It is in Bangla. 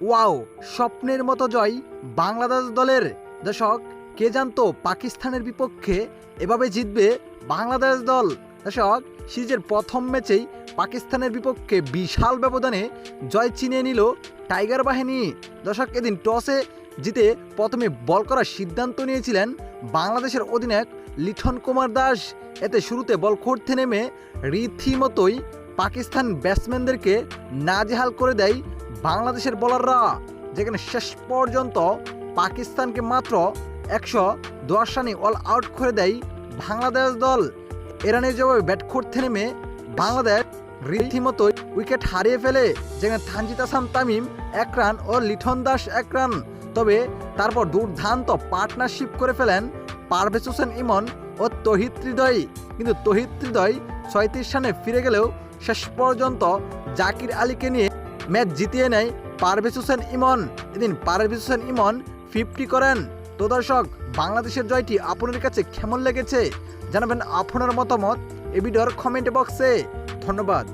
ওয়াও, স্বপ্নের মতো জয়। বাংলাদেশ দলের দর্শক, কে জানতো পাকিস্তানের বিপক্ষে এভাবে জিতবে বাংলাদেশ দল? দর্শক, সিরিজের প্রথম ম্যাচেই পাকিস্তানের বিপক্ষে বিশাল ব্যবধানে জয় চিনিয়ে নিল টাইগার বাহিনী। দর্শক, এদিন টসে জিতে প্রথমে বল করার সিদ্ধান্ত নিয়েছিলেন বাংলাদেশের অধিনায়ক লিঠন কুমার দাস। এতে শুরুতে বল করতে নেমে রীতিমতোই পাকিস্তান ব্যাটসম্যানদেরকে নাজেহাল করে দেয় বাংলাদেশের বোলাররা যেখানে শেষ পর্যন্ত পাকিস্তানকে মাত্র একশো দশ রানে অল আউট করে দেয় বাংলাদেশ দল। এরানের জবাবে ব্যাট করতে নেমে বাংলাদেশ রীতিমতো উইকেট হারিয়ে ফেলে, যেখানে থানজিত আসাম তামিম এক রান ও লিঠন দাস এক রান তবে তারপর দুর্দান্ত পার্টনারশিপ করে ফেলেন পারভেজ হোসেন ইমন ও তহিদ হৃদয়। কিন্তু তহিদ হৃদয় ছয়ত্রিশ রানে ফিরে গেলেও শেষ পর্যন্ত জাকির আলীকে নিয়ে ম্যাচ জিতিয়ে নেয় পারভেজ হোসেন ইমন। এদিন পারভেজ হোসেন ইমন ফিফটি করেন। তো দর্শক, বাংলাদেশের জয়টি আপনার কাছে কেমন লেগেছে? জানাবেন আপনার মতামত। এ ভিডিওর কমেন্ট বক্সে। ধন্যবাদ।